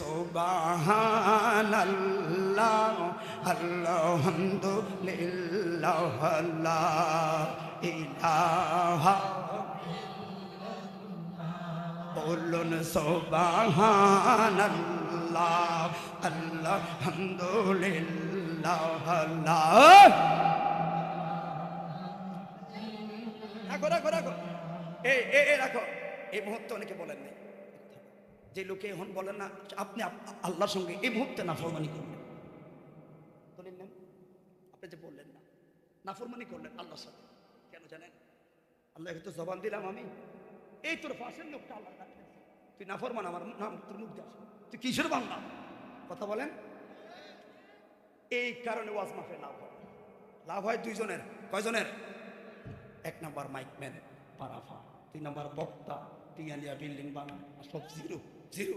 সোবাহান আল্লাহ আলহামদুলিল্লাহ বলুন সোবাহান আল্লাহ আলহামদুলিল্লাহ আল্লাহ রাখো রাখো রাখো। এই রাখো। এই মুহূর্তে অনেকে বলেন নাই। যে লোকে এখন বলেন না, আপনি আপ- আল্লাহর সঙ্গে এই মুহূর্তে নাফরমানি করলেন। বলেন না আপনি যে বললেন না, নাফরমানি করলেন আল্লাহর সাথে। কেন জানেন? আল্লাহকে তো জবান দিলাম আমি। এই তোর পাশের লোকটা আল্লাহ তুই নাফরমান, আমার নাম তোর মুখ দিয়ে আসে। তুই কিসের বাংলা কথা বলেন। এই কারণে ওয়াজ মাফে লাভ হয় লাভ হয় দুইজনের। কয়জনের? এক নাম্বার মাইকম্যান পারাফা। তিন নাম্বার বক্তা বিল্ডিং বানা সব জিরো। জিরো।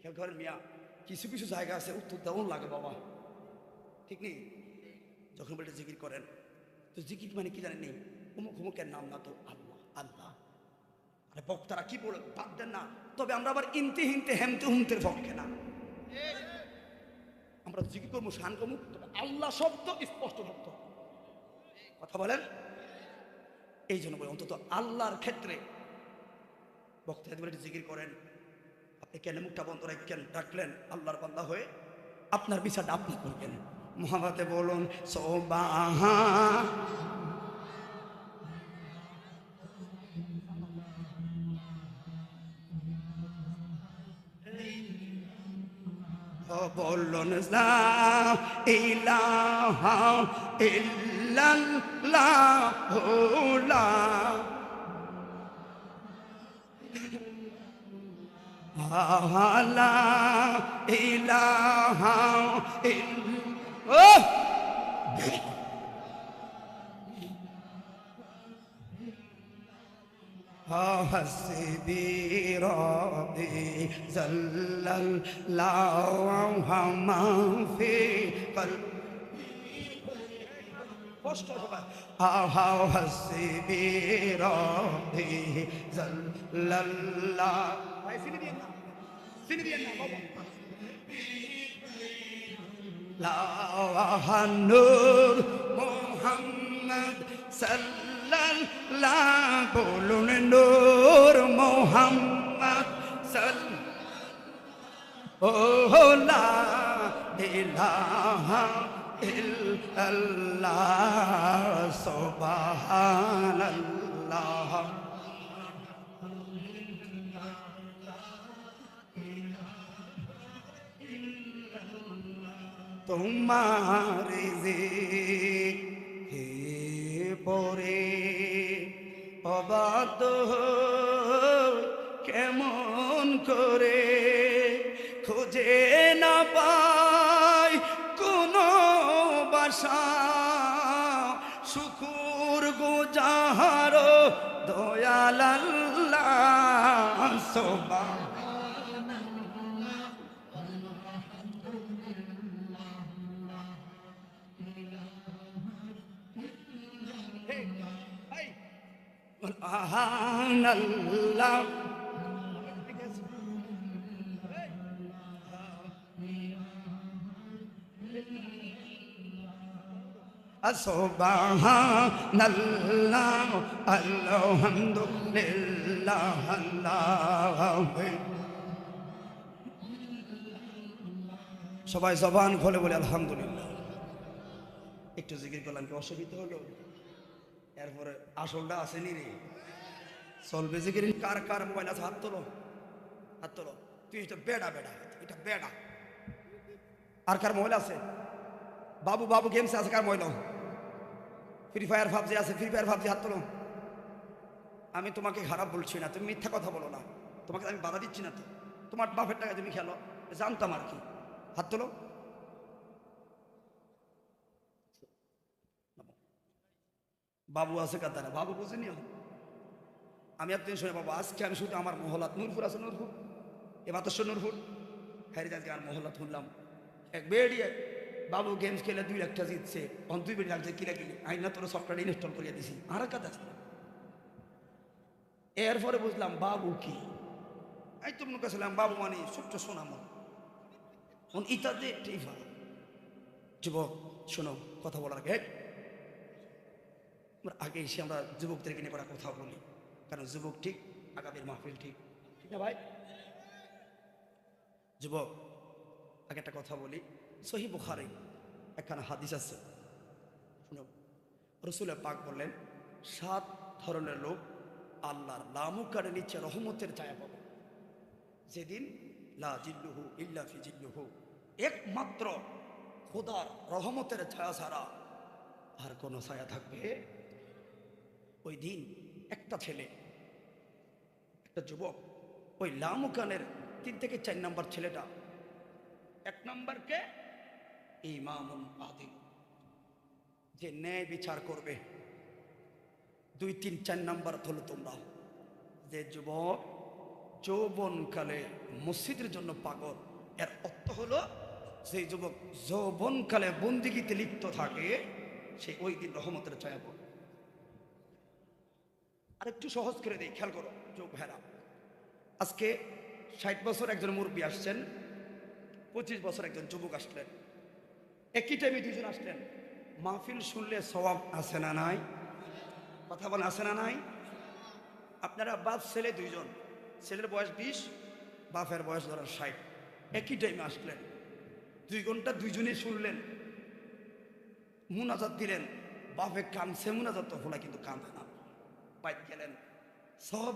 খেয়াল করেন মিয়া, কিছু কিছু জায়গা আছে, উত্তর দেওয়ান লাগে বাবা। ঠিক নেই? যখন বলে জিকির করেন, তো জিকির মানে কি জানেন নেই? অমুক অমুকের নাম না তো আল্লাহ আল্লাহ। আরে বক্তারা কি বলে, বাদ দেন না। তবে আমরা আবার ইনতে হিনতে, হেমতে হুমতের পক্ষে না। আমরা জিকির করব, শান করব, তবে আল্লাহ শব্দ স্পষ্ট শব্দ। কথা বলেন? এই জন্য বলি অন্তত আল্লাহর ক্ষেত্রে যদি বলে, জিকির করেন। আপনি কেন মুখটা বন্ধ রাখেন? ডাকলেন আল্লাহর বান্দা হয়ে আপনার বিচারটা আপনি করবেন। মহাভারতে বলুন, সোবাহা বলুন ইলাহা ইল্লাল্লাহ, লা লা ইলাহা ইল্লাল্লাহ حسبي ربي زل الله ما في قلبي কষ্ট সবাই হাও হাসিবি সিনি দিয়েন না বাবা লাহানুর মোহাম্মদ সাল্লাল্লাহ বলুন নূর মোহাম্মদ সাল ও লা ইলাহা তোমার যে হে পরে অবাদ কেমন করে খুঁজে না পাই কোনো বাসা। শুকুর গুজাহার দয়াল সোবা সুবহানাল্লাহ সবাই জবান খোলে বলে, আলহামদুলিল্লাহ। একটু জিকির করলাম, কি অসুবিধা হলো? এরপরে আসলটা আসেনি রে। চলবে জিকির কার কার মোবাইল আছে? হাত তোলো। হাত তোলো। তুই এটা বেড়া বেড়া। এটা বেড়া। আর কার মোবাইল আছে? বাবু বাবু গেমসে আছে কার মোবাইল? ফ্রি ফায়ার ভাবজি আছে। ফ্রি ফায়ার ভাবজি হাত তোলো। আমি তোমাকে খারাপ বলছি না, তুমি মিথ্যা কথা বলো না। তোমাকে আমি বাধা দিচ্ছি না তো। তোমার বাপের টাকা তুমি খেলো। জানতাম আর কি। হাত তোলো। বাবু আছে কাতারা বাবু বুঝিনি। আমি একদিন শুনে বাবু, আজকে আমি শুধু আমার মহলাত নূরপুর আছে, নূরপুর। এ বাতাসর নূরপুর। হ্যারি আজকে আর মহলাত শুনলাম। এক বেড়িয়ে বাবু গেমস খেলে দুই একটা জিতছে। অন দুই বেড়ি লাগছে কিনা কিনি আইনা তোর সফটওয়্যার ইনস্টল করিয়ে দিছি। আর কাজ আসছে এরপরে বুঝলাম, বাবু কি? এই তো মনে করছিলাম, বাবু মানে ছোট্ট সোনামন। এখন ইতা দিয়ে টিফা যুবক, শোনো, কথা বলার আগে। আগে এসে আমরা যুবকদেরকে নিয়ে কথা বলি। কারণ যুবক ঠিক, আগামীর মাহফিল ঠিক? ঠিক না ভাই? যুবক, আগে একটা কথা বলি। সহি বুখারি, একখানা হাদিস আছে। শুনো, রসুলের পাক বললেন, সাত ধরনের লোক আল্লাহর লামুকারের নিচে রহমতের ছায়া পাবে। যেদিন লা জিল্লুহু ইল্লা ফি জিল্লুহু, একমাত্র খোদার রহমতের ছায়া ছাড়া আর কোনো ছায়া থাকবে। ওই দিন একটা ছেলে, একটা যুবক, ওই লামুকানের তিন থেকে চার নম্বর ছেলেটা। এক নম্বরকে ইমামুন আদিল যে ন্যায় বিচার করবে। দুই, তিন, চার নাম্বার হলো তোমরা। যে যুবক যৌবনকালে মসজিদের জন্য পাগল। এর অর্থ হলো সেই যুবক যৌবনকালে বন্দিগিতে লিপ্ত থাকে, সে ওই দিন রহমতের ছায়া পড়ে আর একটু সহজ করে দিই, খেয়াল করো যোগ ভেড়া আজকে ষাট বছর একজন মুরব্বী আসছেন, পঁচিশ বছর একজন যুবক আসলেন। একই টাইমে দুজন আসলেন। মাহফিল শুনলে সবাব আছে না নাই? কথা বলেন, আছে না নাই? আপনারা বাপ, ছেলে দুইজন। ছেলের বয়স বিশ, বাপের বয়স ধরেন ষাট। একই টাইমে আসলেন। দুই ঘণ্টা দুইজনে শুনলেন। মুনাজাত দিলেন। বাপে কানছে মুনাজাত তো ফোলা কিন্তু কান্দে না। বাইক গেলেন সব